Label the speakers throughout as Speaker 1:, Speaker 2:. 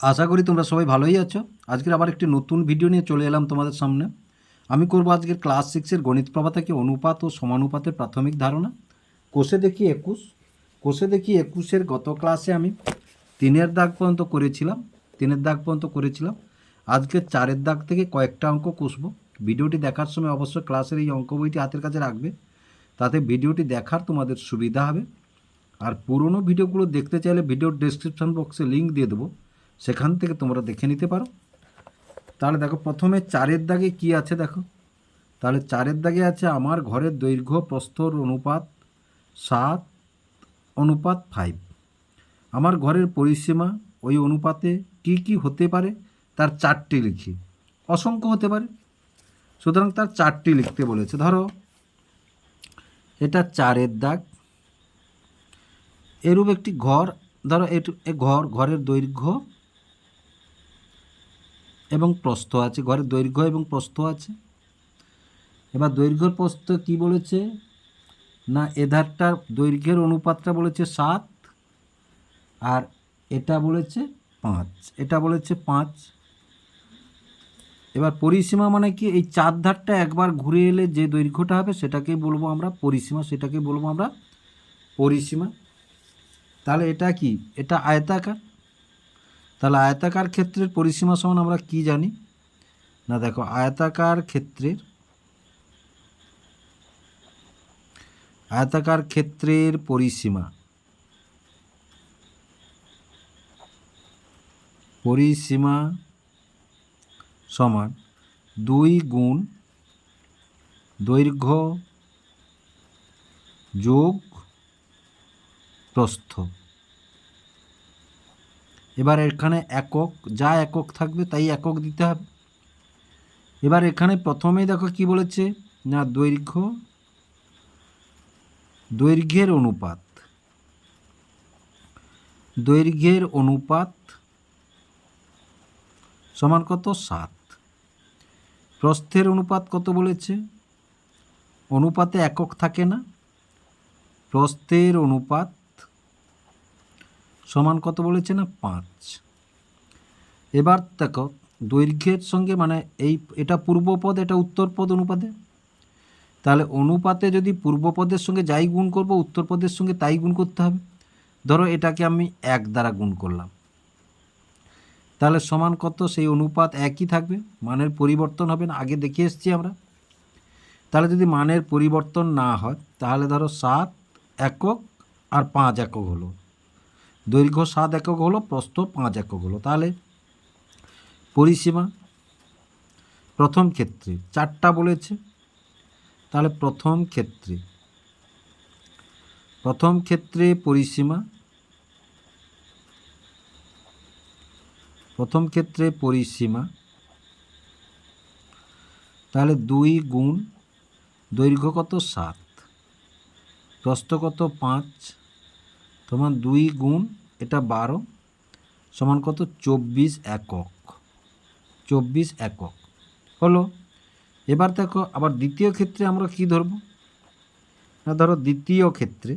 Speaker 1: আশা করি তোমরা সবাই ভালোই আছো। আজকের আবার একটি নতুন ভিডিও নিয়ে চলে এলাম তোমাদের সামনে। আমি করব আজকের ক্লাস সিক্সের গণিত প্রভা থেকে অনুপাত ও সমানুপাতের প্রাথমিক ধারণা? কোষে দেখি একুশ। কোষে দেখি একুশের গত ক্লাসে আমি তিনের দাগ পর্যন্ত করেছিলাম। তিনের দাগ পর্যন্ত করেছিলাম। আজকে চারের দাগ থেকে কয়েকটা অঙ্ক কষবো। ভিডিওটি দেখার সময় অবশ্যই ক্লাসের এই অঙ্ক বইটি হাতের কাছে রাখবে। তাতে ভিডিওটি দেখার তোমাদের সুবিধা হবে। আর পুরনো ভিডিওগুলো দেখতে চাইলে ভিডিওর ডেসক্রিপশন বক্সে লিঙ্ক দিয়ে দেবো। সেখান থেকে তোমরা দেখে নিতে পারো। তাহলে দেখো, প্রথমে চারের দাগে কি আছে দেখো? তাহলে চারের দাগে আছে আমার ঘরের দৈর্ঘ্য, প্রস্তর অনুপাত সাত, অনুপাত ফাইভ আমার ঘরের পরিসীমা ওই অনুপাতে কি কি হতে পারে? তার চারটি লিখি। অসংখ্য হতে পারে। সুতরাং তার চারটি লিখতে বলেছে। ধরো, এটা চারের দাগ। এরূপ একটি ঘর, ধরো এ ঘর, ঘরের দৈর্ঘ্য এবং প্রস্থ আছে ঘরের দৈর্ঘ্য এবং প্রস্থ আছে। এবার দৈর্ঘ্যর প্রস্থ কি বলেছে? না, এধারটার দৈর্ঘ্যের অনুপাতটা বলেছে সাত, আর এটা বলেছে পাঁচ, এটা বলেছে পাঁচ। এবার পরিসীমা মানে কি? এই চার ধারটা একবার ঘুরে এলে যে দৈর্ঘ্যটা হবে সেটাকেই বলব আমরা পরিসীমা, সেটাকে বলব আমরা পরিসীমা। তাহলে এটা কি? এটা আয়তাকার। তাহলে আয়তাকার ক্ষেত্রের পরিসীমা সমান আমরা কি জানি? না, দেখো, আয়তাকার ক্ষেত্রের আয়তাকার ক্ষেত্রের পরিসীমা পরিসীমা সমান দুই গুণ দৈর্ঘ্য যোগ প্রস্থ। এবার এখানে একক, যা একক থাকবে তাই একক দিতে হবে। এবার এখানে প্রথমেই দেখো কি বলেছে, না দৈর্ঘ্য, দৈর্ঘ্যের অনুপাত। দৈর্ঘ্যের অনুপাত সমান কত? সাত। প্রস্থের অনুপাত কত বলেছে? অনুপাতে একক থাকে না। প্রস্থের অনুপাত সমান কত বলেছে না? পাঁচ। এবার দেখো, দৈর্ঘ্যের সঙ্গে মানে এই, এটা পূর্বপদ, এটা উত্তরপদ অনুপাতে। তাহলে অনুপাতে যদি পূর্বপদের সঙ্গে যাই গুণ করব, উত্তরপদের সঙ্গে তাই গুণ করতে হবে। ধরো এটাকে আমি এক দ্বারা গুণ করলাম। তাহলে সমান কত? সেই অনুপাত একই থাকবে। মানের পরিবর্তন হবে না, আগে দেখে এসছি আমরা। তাহলে যদি মানের পরিবর্তন না হয়, তাহলে ধরো সাত একক আর পাঁচ একক হলো। দৈর্ঘ্য সাত একক হলো, প্রস্থ পাঁচ একক হলো। তাহলে পরিসীমা প্রথম ক্ষেত্রে চারটা বলেছে। তাহলে প্রথম ক্ষেত্রে প্রথম ক্ষেত্রে পরিসীমা, প্রথম ক্ষেত্রে পরিসীমা, তাহলে দুই গুণ দৈর্ঘ্য কত? সাত। প্রস্থ কত? পাঁচ। তোমার দুই গুণ এটা বারো, সমান কত? চব্বিশ একক। চব্বিশ একক। হলো, এবার দেখো, আবার দ্বিতীয় ক্ষেত্রে আমরা কি ধরব? না, ধরো দ্বিতীয় ক্ষেত্রে।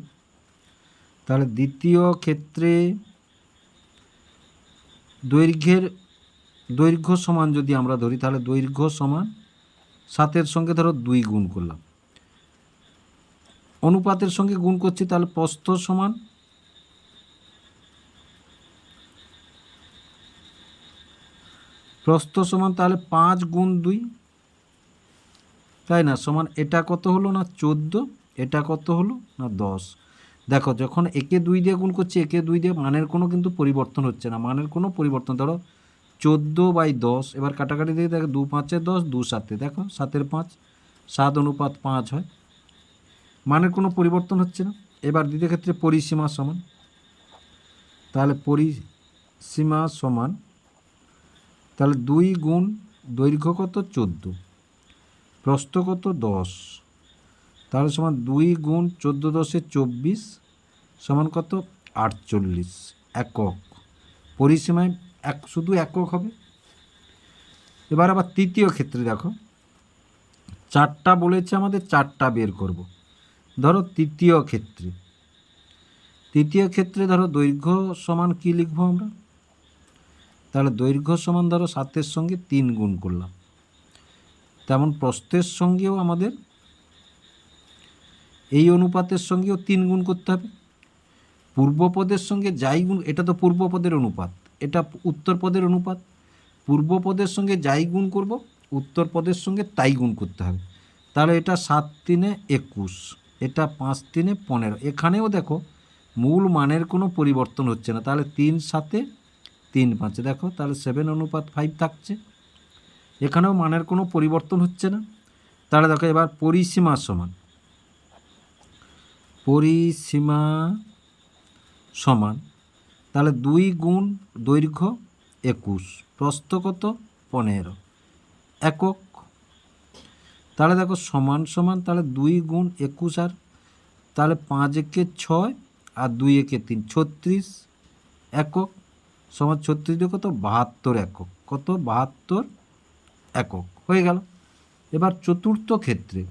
Speaker 1: তাহলে দ্বিতীয় ক্ষেত্রে দৈর্ঘ্যের, দৈর্ঘ্য সমান যদি আমরা ধরি, তাহলে দৈর্ঘ্য সমান সাতের সঙ্গে ধরো দুই গুণ করলাম। অনুপাতের সঙ্গে গুণ করছি, তাহলে প্রস্থ সমান প্রস্থ সমান তাহলে পাঁচ গুণ দুই। তাই না? সমান এটা কত হলো না চোদ্দ? এটা কত হলো না দশ? দেখো, যখন একে দুই দিয়ে গুণ করছি, একে দুই দিয়ে মানের কোনো কিন্তু পরিবর্তন হচ্ছে না। মানের কোনো পরিবর্তন, ধরো চোদ্দ বাই দশ, এবার কাটাকাটি দিয়ে দেখো দু পাঁচে দশ, দু সাতে। দেখো, সাতের পাঁচ, সাত অনুপাত পাঁচ হয়। মানের কোনো পরিবর্তন হচ্ছে না। এবার দ্বিতীয় ক্ষেত্রে পরিসীমা সমান। তাহলে পরিসীমা সমান তাহলে দুই গুণ দৈর্ঘ্য কত? চোদ্দ। প্রস্থ কত? দশ। তাহলে সমান দুই গুণ চোদ্দ দশে চব্বিশ সমান কত? আটচল্লিশ। একক। পরিসীমায় এক শুধু একক হবে। এবার আবার তৃতীয় ক্ষেত্রে দেখো। চারটা বলেছে আমাদের, চারটা বের করব। ধরো তৃতীয় ক্ষেত্রে। তৃতীয় ক্ষেত্রে ধরো দৈর্ঘ্য সমান কি লিখব আমরা? তাহলে দৈর্ঘ্য সমান ধরো সাতের সঙ্গে তিন গুণ করলাম। তেমন প্রস্থের সঙ্গেও আমাদের এই অনুপাতের সঙ্গেও তিন গুণ করতে হবে। পূর্বপদের সঙ্গে যাই গুণ, এটা তো পূর্বপদের অনুপাত, এটা উত্তর পদের অনুপাত। পূর্বপদের সঙ্গে যাই গুণ করব, উত্তর পদের সঙ্গে তাই গুণ করতে হবে। তাহলে এটা সাত তিনে একুশ, এটা পাঁচ তিনে পনেরো। এখানেও দেখো, মূল মানের কোনো পরিবর্তন হচ্ছে না। তাহলে তিন সাতে তিন পাঁচে। দেখো, তাহলে সেভেন অনুপাত ফাইভ থাকছে। এখানেও মানের কোনো পরিবর্তন হচ্ছে না। তাহলে দেখো, এবার পরিসীমা সমান। পরিসীমা সমান। তাহলে দুই গুণ দৈর্ঘ্য একুশ। প্রস্থ পনেরো। একক। তাহলে দেখো, সমান সমান, তাহলে দুই গুণ একুশ আর, তাহলে পাঁচ একে ছয় আর দুই একে তিন, ছত্রিশ। একক। সমান ছত্রিশ দিয়ে কত? বাহাত্তর একক। কত? বাহাত্তর একক। হয়ে গেল। এবার চতুর্থ ক্ষেত্রে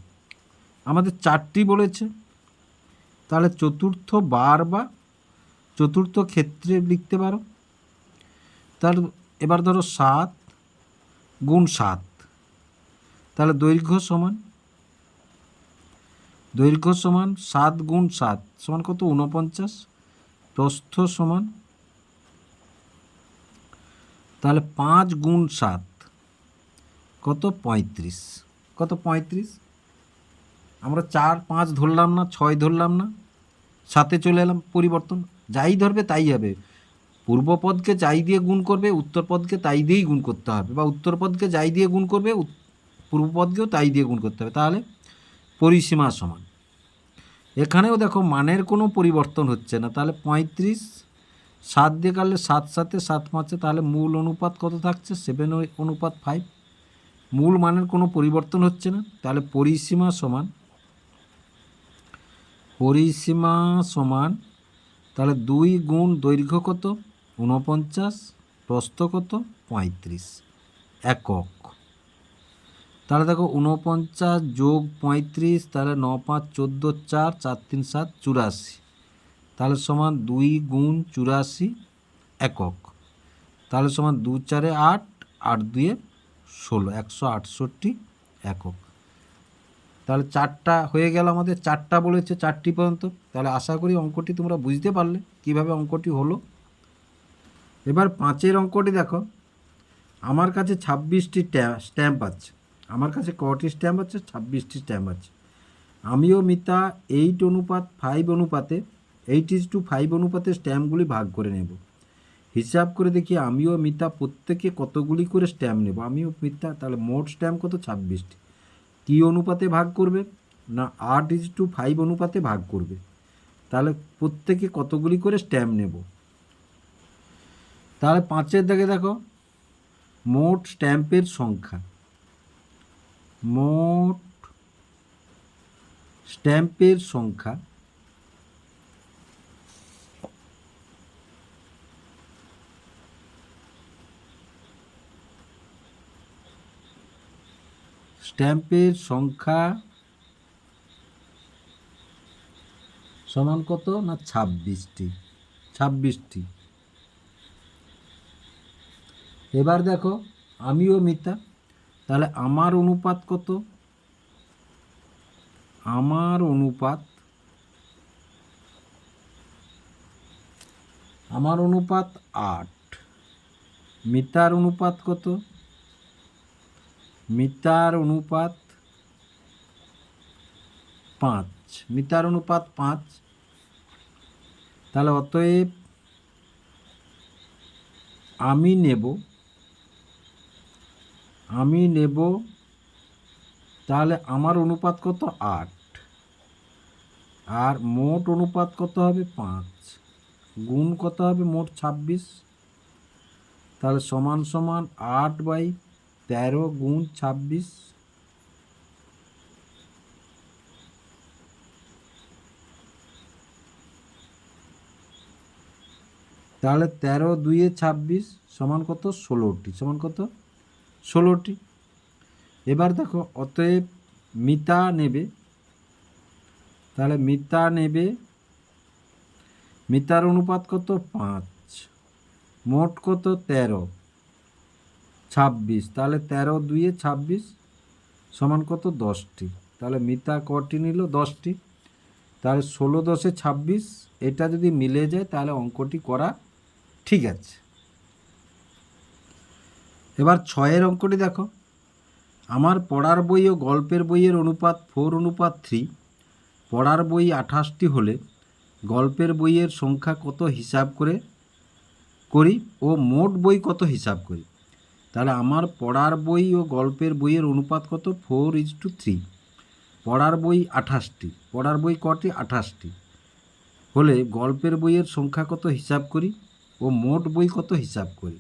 Speaker 1: আমাদের চারটি বলেছে। তাহলে চতুর্থ বার বা চতুর্থ ক্ষেত্রে লিখতে পারো। তার এবার ধরো সাত গুণ সাত। তাহলে দৈর্ঘ্য সমান। দৈর্ঘ্য সমান সাত গুণ সাত। সমান কত? উনপঞ্চাশ প্রস্থ সমান তাহলে পাঁচ গুণ সাত, কত পঁয়ত্রিশ? কত পঁয়ত্রিশ? আমরা চার, পাঁচ ধরলাম না, ছয় ধরলাম না সাথে চলে এলাম, পরিবর্তন। যাই ধরবে তাই হবে। পূর্বপদকে যাই দিয়ে গুণ করবে উত্তরপদকে তাই দিয়েই গুণ করতে হবে। বা উত্তরপদকে যাই দিয়ে গুণ করবে পূর্বপদকেও তাই দিয়ে গুণ করতে হবে। তাহলে পরিসীমা সমান। এখানেও দেখো মানের কোনো পরিবর্তন হচ্ছে না। তাহলে পঁয়ত্রিশ সাত দিয়ে কাটলে সাত সাতে সাত পাঁচে, তাহলে মূল অনুপাত কত থাকছে? সেভেন অনুপাত ফাইভ মূল মানের কোনো পরিবর্তন হচ্ছে না। তাহলে পরিসীমা সমান পরিসীমা সমান, তাহলে দুই গুণ দৈর্ঘ্য কত? ঊনপঞ্চাশ, প্রস্থ কত? পঁয়ত্রিশ। একক। তাহলে দেখো ঊনপঞ্চাশ যোগ পঁয়ত্রিশ, তাহলে ন পাঁচ চোদ্দ চার চার তিন সাত, চুরাশি। তাহলে সমান দুই গুণ চুরাশি একক। তাহলে সমান দু চারে আট আট দুয়ে ষোলো, একশো আটষট্টি একক। তাহলে চারটা হয়ে গেল আমাদের, চারটা বলেছে চারটি পর্যন্ত। তাহলে আশা করি অঙ্কটি তোমরা বুঝতে পারলে কীভাবে অঙ্কটি হলো। এবার পাঁচের অঙ্কটি দেখো। আমার কাছে ছাব্বিশটি স্ট্যাম্প আছে। আমার কাছে কটি স্ট্যাম্প আছে? ছাব্বিশটি স্ট্যাম্প আছে। আমিও মিতা, এইট অনুপাত, ফাইভ অনুপাতে এইট ইজ টু ফাইভ অনুপাতে স্ট্যাম্পগুলি ভাগ করে নেব। হিসাব করে দেখি আমিও মিতা প্রত্যেকে কতগুলি করে স্ট্যাম্প নেব? আমিও মিতা, তাহলে মোট স্ট্যাম্প কত? ছাব্বিশটি। কী অনুপাতে ভাগ করবে না আট ইজ টু ফাইভ অনুপাতে ভাগ করবে? তাহলে প্রত্যেকে কতগুলি করে স্ট্যাম্প নেব? তাহলে পাঁচের দিকে দেখো, মোট স্ট্যাম্পের সংখ্যা। মোট স্ট্যাম্পের সংখ্যা স্ট্যাম্পের সংখ্যা সমান কত না ছাব্বিশটি? ছাব্বিশটি। এবার দেখো, আমিও মিতা তাহলে আমার অনুপাত কত? আমার অনুপাত আমার অনুপাত আট। মিতার অনুপাত কত? মিতার অনুপাত পাঁচ। মিতার অনুপাত পাঁচ। তাহলে অতএব আমি নেব আমি নেব, তাহলে আমার অনুপাত কত? আট। আর মোট অনুপাত কত হবে? পাঁচ। গুণ কত হবে? মোট ছাব্বিশ। তাহলে সমান সমান আট বাই তেরো গুণ ছাব্বিশ। তাহলে তেরো দুইয়ে ছাব্বিশ সমান কত? ষোলোটি। সমান কত? ষোলোটি। এবার দেখো, অতএব মিতা নেবে। তাহলে মিতা নেবে। মিতার অনুপাত কত? পাঁচ। মোট কত? তেরো। ছাব্বিশ। তাহলে তেরো দুইয়ে ছাব্বিশ সমান কত? দশটি। তাহলে মিতা কটি নিল? দশটি। তাহলে ষোলো দশে ছাব্বিশ, এটা যদি মিলে যায় তাহলে অঙ্কটি করা ঠিক আছে। এবার ছয়ের অঙ্কটি দেখো। আমার পড়ার বই ও গল্পের বইয়ের অনুপাত ফোর অনুপাত থ্রি। পড়ার বই আঠাশটি হলে গল্পের বইয়ের সংখ্যা কত হিসাব করে করি ও মোট বই কত হিসাব করি? তাহলে আমার পড়ার বই ও গল্পের বইয়ের অনুপাত কত? Four is to three. পড়ার বই আঠাশটি। পড়ার বই কটি? আঠাশটি। হলে গল্পের বইয়ের সংখ্যা কত হিসাব করি? ও মোট বই কত হিসাব করি?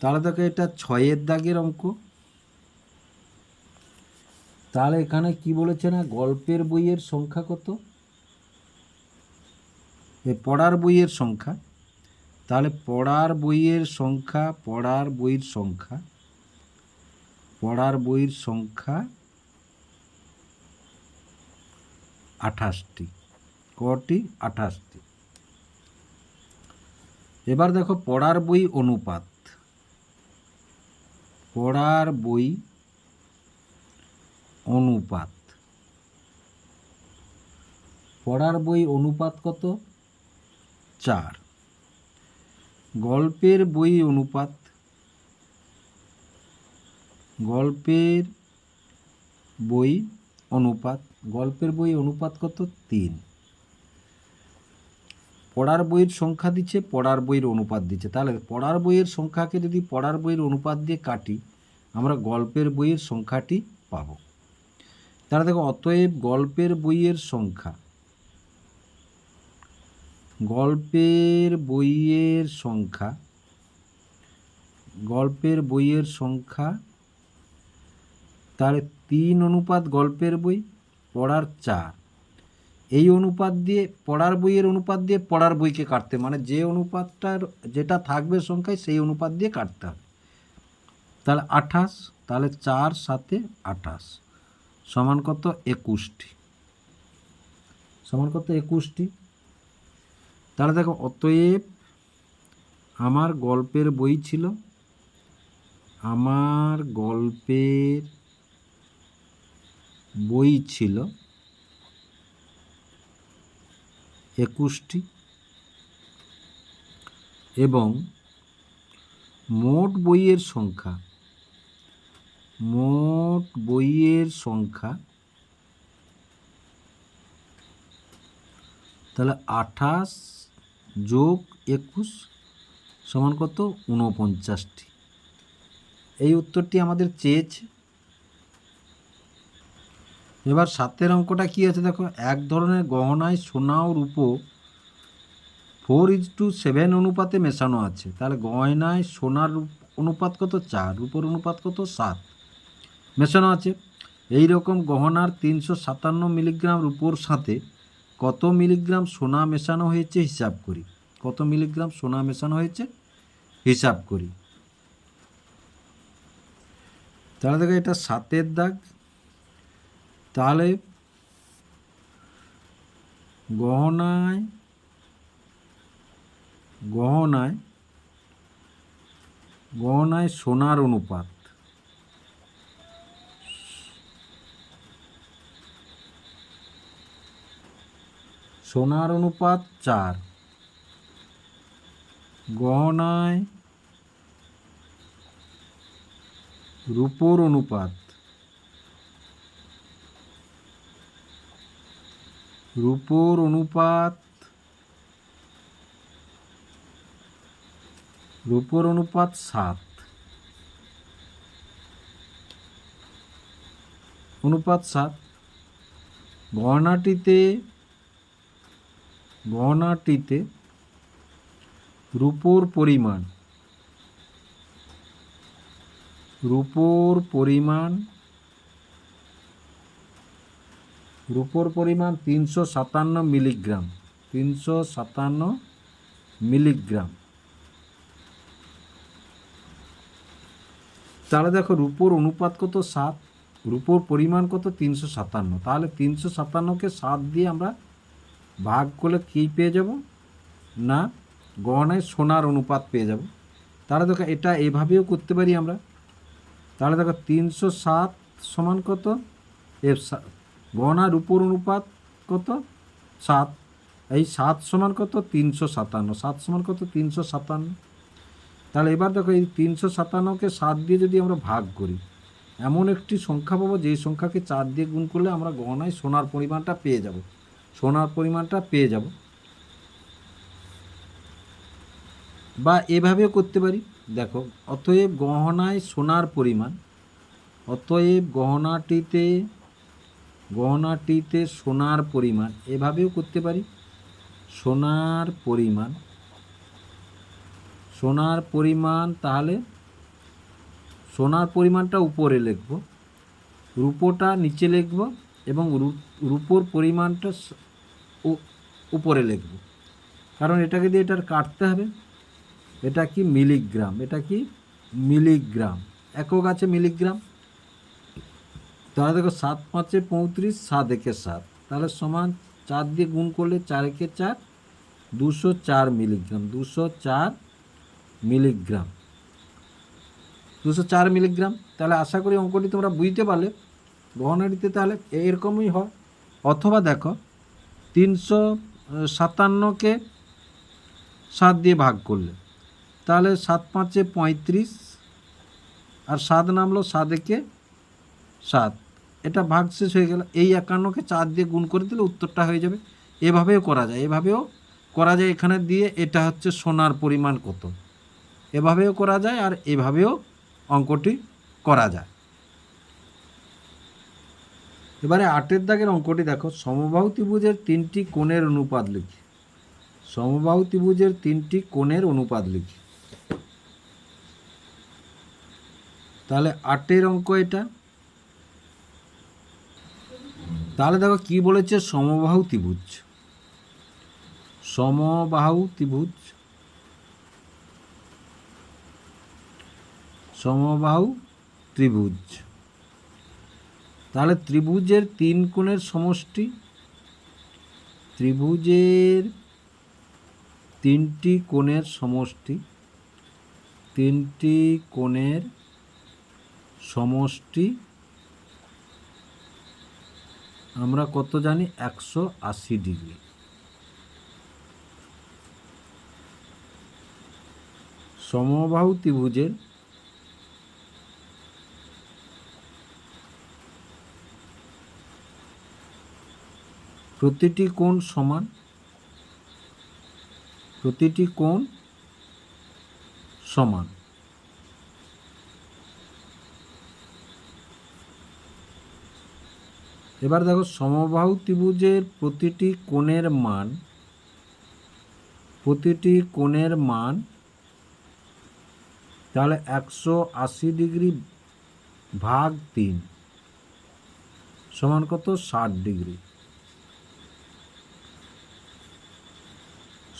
Speaker 1: তাহলে দেখো এটা ছয়ের দাগের অঙ্ক। তাহলে এখানে কি বলেছে না? গল্পের বইয়ের সংখ্যা কত? এ পড়ার বইয়ের সংখ্যা। তাহলে পড়ার বইয়ের সংখ্যা, পড়ার বইয়ের সংখ্যা, পড়ার বইয়ের সংখ্যা আঠাশটি, কটি? আঠাশটি। এবার দেখো পড়ার বই অনুপাত। পড়ার বই অনুপাত। পড়ার বই অনুপাত কত? চার। গল্পের বই অনুপাত। গল্পের বই অনুপাত। গল্পের বই অনুপাত কত? তিন। পড়ার বইয়ের সংখ্যা দিচ্ছে, পড়ার বইয়ের অনুপাত দিচ্ছে। তাহলে পড়ার বইয়ের সংখ্যাকে যদি পড়ার বইয়ের অনুপাত দিয়ে কাটি, আমরা গল্পের বইয়ের সংখ্যাটি পাব। তাহলে দেখো, অতএব গল্পের বইয়ের সংখ্যা গল্পের বইয়ের সংখ্যা, গল্পের বইয়ের সংখ্যা তাহলে তিন অনুপাত গল্পের বই, পড়ার চার। এই অনুপাত দিয়ে, পড়ার বইয়ের অনুপাত দিয়ে পড়ার বইকে কাটতে মানে যে অনুপাতটার যেটা থাকবে সংখ্যায়, সেই অনুপাত দিয়ে কাটতে হবে তাহলে আঠাশ, তাহলে চার সাথে আঠাশ। সমান কত? একুশটি। সমান কত? একুশটি। তাহলে দেখো, অতএব আমার গল্পের বই ছিল, আমার গল্পের বই ছিল একুশটি এবং মোট বইয়ের সংখ্যা, মোট বইয়ের সংখ্যা তাহলে আঠাশ যোগ একুশ সমান কত? ঊনপঞ্চাশটি। এই উত্তরটি আমাদের চেয়েছে। এবার সাতের অঙ্কটা কী আছে দেখো? এক ধরনের গহনায় সোনা ও রূপো ফোর ইজ টু সেভেন অনুপাতে মেশানো আছে। তাহলে গয়নায় সোনার অনুপাত কত? চার। রূপোর অনুপাত কত? সাত। মেশানো আছে। এই রকম গহনার তিনশো সাতান্ন মিলিগ্রাম রূপোর সাথে কত মিলিগ্রাম সোনা মেশানো হয়েছে হিসাব করি। কত মিলিগ্রাম সোনা মেশানো হয়েছে হিসাব করি। তাহলে দেখো এটা সাতের দাগ। তাহলে গহনায় গহনায় গহনায় সোনার অনুপাত। সোনার অনুপাত চার। গহনায় রূপোর অনুপাত। রূপোর অনুপাত রূপোর অনুপাত সাত। অনুপাত সাত। গহনাটিতে গহনাটিতে রূপোর পরিমাণ রূপোর পরিমাণ রূপোর পরিমাণ তিনশো সাতান্ন মিলিগ্রাম, তিনশো সাতান্ন মিলিগ্রাম। তাহলে দেখো রূপোর অনুপাত কত সাত, রূপোর পরিমাণ কত? তিনশো সাতান্ন। তাহলে তিনশো সাতান্নকে সাত দিয়ে আমরা ভাগ করলে কী পেয়ে যাব? না, গহনায় সোনার অনুপাত পেয়ে যাব। তাহলে দেখো, এটা এভাবেও করতে পারি আমরা। তাহলে দেখো, তিনশো সাত সমান কত? এ সা- গহনার উপর অনুপাত কত? সাত। এই সাত সমান কত? তিনশো সাতান্ন। সাত সমান কত? তিনশো সাতান্ন। তাহলে এবার দেখো, এই তিনশো সাতান্নকে সাত দিয়ে যদি আমরা ভাগ করি, এমন একটি সংখ্যা পাবো, যেই সংখ্যাকে চার দিয়ে গুণ করলে আমরা গহনায় সোনার পরিমাণটা পেয়ে যাব। সোনার পরিমাণটা পেয়ে যাব। বা এভাবেও করতে পারি। দেখো, অতএব গহনায় সোনার পরিমাণ, অতএব গহনাটিতে গহনাটিতে সোনার পরিমাণ, এভাবেও করতে পারি। সোনার পরিমাণ সোনার পরিমাণ তাহলে সোনার পরিমাণটা উপরে লিখব, রূপোটা নিচে লিখব এবং রূপ- রূপোর পরিমাণটা উপরে লিখব। কারণ এটাকে দিয়ে এটার কাটতে হবে। এটা কি মিলিগ্রাম? এটা কি মিলিগ্রাম? একক আছে মিলিগ্রাম। তাহলে দেখো সাত পাঁচে পঁয়ত্রিশ, সাত একে সাত। তাহলে সমান চার দিয়ে গুণ করলে চার একে চার, দুশো চার মিলিগ্রাম, দুশো চার মিলিগ্রাম। দুশো চার মিলিগ্রাম। তাহলে আশা করি অঙ্কটি তোমরা বুঝতে পারলে। গহনাটিতে তাহলে এরকমই হয়। অথবা দেখো, তিনশো সাতান্নকে সাত দিয়ে ভাগ করলে, তাহলে সাত পাঁচে পঁয়ত্রিশ আর সাত নামলো সাত একে সাত। এটা ভাগ শেষ হয়ে গেল, এই একান্নকে চার দিয়ে গুণ করে দিলে উত্তরটা হয়ে যাবে। এভাবেও করা যায়, এভাবেও করা যায় এখানে দিয়ে এটা হচ্ছে সোনার পরিমাণ কত। এভাবেও করা যায় আর এভাবেও অঙ্কটি করা যায়। এবারে আটের দাগের অঙ্কটি দেখো। সমবাহু ত্রিভুজের তিনটি কোণের অনুপাত লিখি। সমবাহু ত্রিভুজের তিনটি কোণের অনুপাত লিখি। তাহলে আটের অঙ্ক এটা। তাহলে দেখো কি বলেছে সমবাহু ত্রিভুজ? সমবাহু ত্রিভুজ। সমবাহু ত্রিভুজ। তাহলে ত্রিভুজের তিন কোণের সমষ্টি, ত্রিভুজের তিনটি কোণের সমষ্টি, তিনটি কোণের সমষ্টি, আমরা কত জানি? একশো আশি ডিগ্রি। সমবাহু ত্রিভুজের প্রতিটি কোণ সমান? প্রতিটি কোণ সমান। এবার দেখো সমবাহু ত্রিভুজের প্রতিটি কোণের মান, প্রতিটি কোণের মান তাহলে একশো আশি ডিগ্রি ভাগ তিন সমান কত? ষাট ডিগ্রি।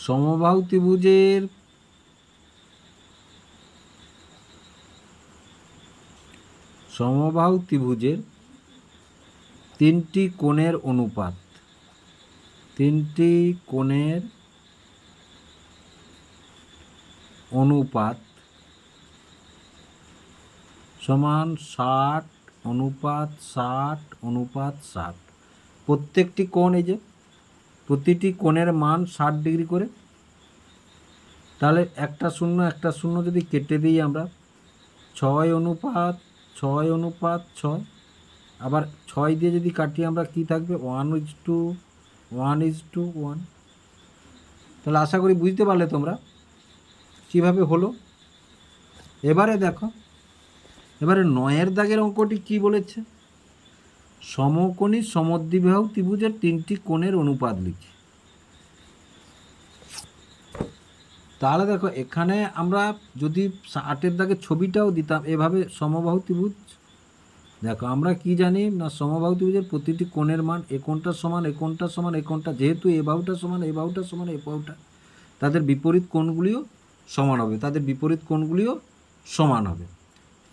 Speaker 1: সমবাহু ত্রিভুজের সমবাহু ত্রিভুজের তিনটি কোণের অনুপাত, তিনটি কোণের অনুপাত সমান ষাট অনুপাত ষাট অনুপাত ষাট। প্রত্যেকটি কোণ এই যে প্রতিটি কোণের মান ষাট ডিগ্রি করে। তাহলে একটা শূন্য একটা শূন্য যদি কেটে দিই আমরা, ছয় অনুপাত ছয় অনুপাত ছয়। আবার ছয় দিয়ে যদি কাটি আমরা কি থাকবে? One is to, one is to one. তাহলে আশা করি বুঝতে পারলে তোমরা কীভাবে হলো। এবারে দেখো, এবারে নয়ের দাগের অঙ্কটি কি বলেছে? সমকোণী সমদ্বিবাহু ত্রিভুজের তিনটি কোণের অনুপাত লিখি। তাহলে দেখো, এখানে আমরা যদি আটের দাগের ছবিটাও দিতাম, এভাবে সমবাহু ত্রিভুজ। দেখো, আমরা কি জানি না, সমবাহু ত্রিভুজের প্রতিটি কোণের মান, এ কোণটা সমান, এ কোণটা সমান, এ কোণটা, যেহেতু এ বাহুটা সমান, এ বাহুটা সমান, এ বাহুটা, তাদের বিপরীত কোণগুলিও সমান হবে, তাদের বিপরীত কোণগুলিও সমান হবে।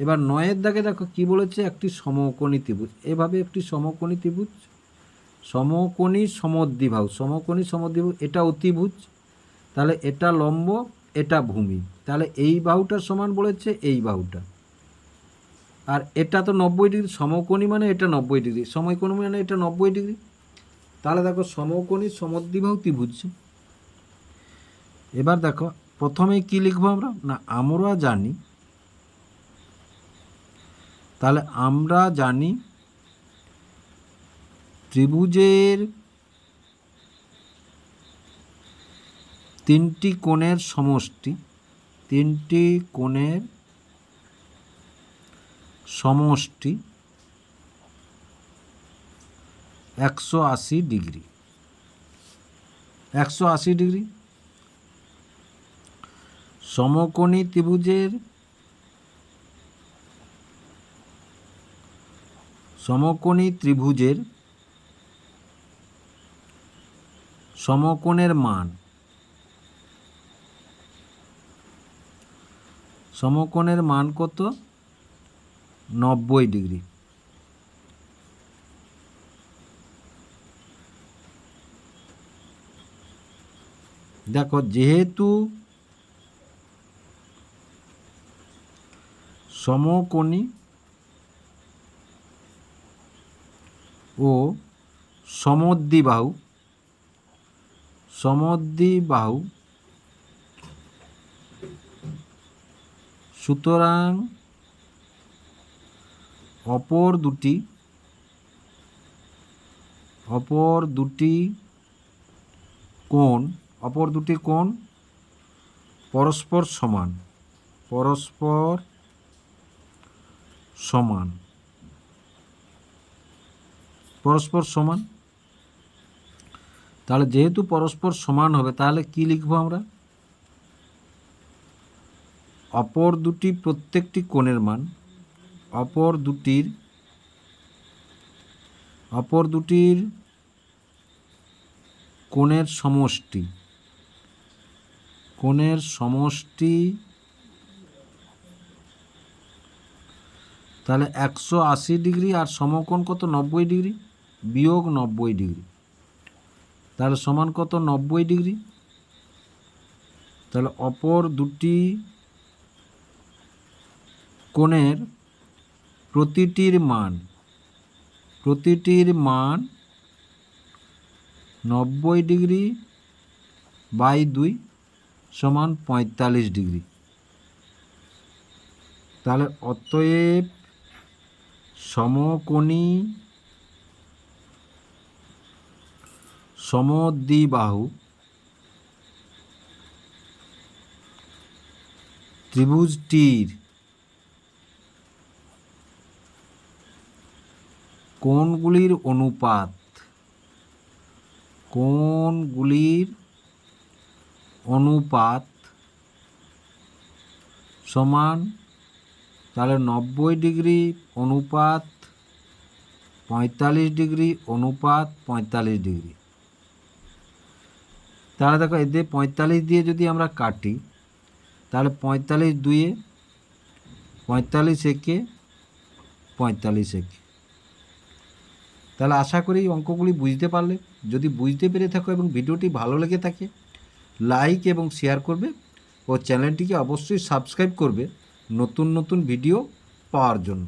Speaker 1: এবার নয়ের দাগে দেখো কি বলেছে? একটি সমকোণী ত্রিভুজ। এভাবে একটি সমকোণী ত্রিভুজ, সমকোণী সমদ্বিবাহু সমকোণী সমদ্বিবাহু এটা অতিভুজ, তাহলে এটা লম্ব, এটা ভূমি। তাহলে এই বাহুটার সমান বলেছে এই বাহুটা। আর এটা তো নব্বই ডিগ্রি, সমকোণী মানে এটা নব্বই ডিগ্রি, সমকোণী মানে এটা নব্বই ডিগ্রি। তাহলে দেখো সমকোণী সমদ্বিবাহু ত্রিভুজ। এবার দেখো, প্রথমে কি লিখব আমরা? না, আমরা জানি তাহলে আমরা জানি ত্রিভুজের তিনটি কোণের সমষ্টি, তিনটি কোণের সমষ্টি একশো আশি ডিগ্রি। একশো আশি ডিগ্রি। সমকোণী ত্রিভুজের সমকোণী ত্রিভুজের সমকোণের মান। সমকোণের মান কত? নব্বই ডিগ্রি। দেখো যেহেতু সমকোণী ও সমদ্বিবাহু সমদ্বিবাহু। সুতরাং অপর দুটি অপর দুটি কোণ, অপর দুটি কোণ পরস্পর সমান পরস্পর সমান। পরস্পর সমান। তাহলে যেহেতু পরস্পর সমান হবে, তাহলে কি লিখব আমরা? অপর দুটি প্রত্যেকটি কোণের মান, অপর দুটির অপর দুটির কোণের সমষ্টি কোণের সমষ্টি, তাহলে একশো আশি ডিগ্রি আর সমকোণ কত? নব্বই ডিগ্রি। বিয়োগ নব্বই ডিগ্রি। তাহলে সমান কত? নব্বই ডিগ্রি। তাহলে অপর দুটি কোণের প্রতিটির মান প্রতিটির মান নব্বই ডিগ্রি বাই দুই সমান পঁয়তাল্লিশ ডিগ্রি। তাহলে অতএব সমকোণী সমদ্বিবাহু ত্রিভুজটির কোণগুলির অনুপাত কোণগুলির অনুপাত সমান তাহলে নব্বই ডিগ্রি অনুপাত পঁয়তাল্লিশ ডিগ্রি অনুপাত পঁয়তাল্লিশ ডিগ্রি। তাহলে দেখো এদের পঁয়তাল্লিশ দিয়ে যদি আমরা কাটি, তাহলে পঁয়তাল্লিশ দুয়ে পঁয়তাল্লিশ একে পঁয়তাল্লিশ একে। তাহলে আশা করি অঙ্কগুলি বুঝতে পারলে। যদি বুঝতে পেরে থাকো এবং ভিডিওটি ভালো লেগে থাকে, লাইক এবং শেয়ার করবে ও চ্যানেলটিকে অবশ্যই সাবস্ক্রাইব করবে নতুন নতুন ভিডিও পাওয়ার জন্য।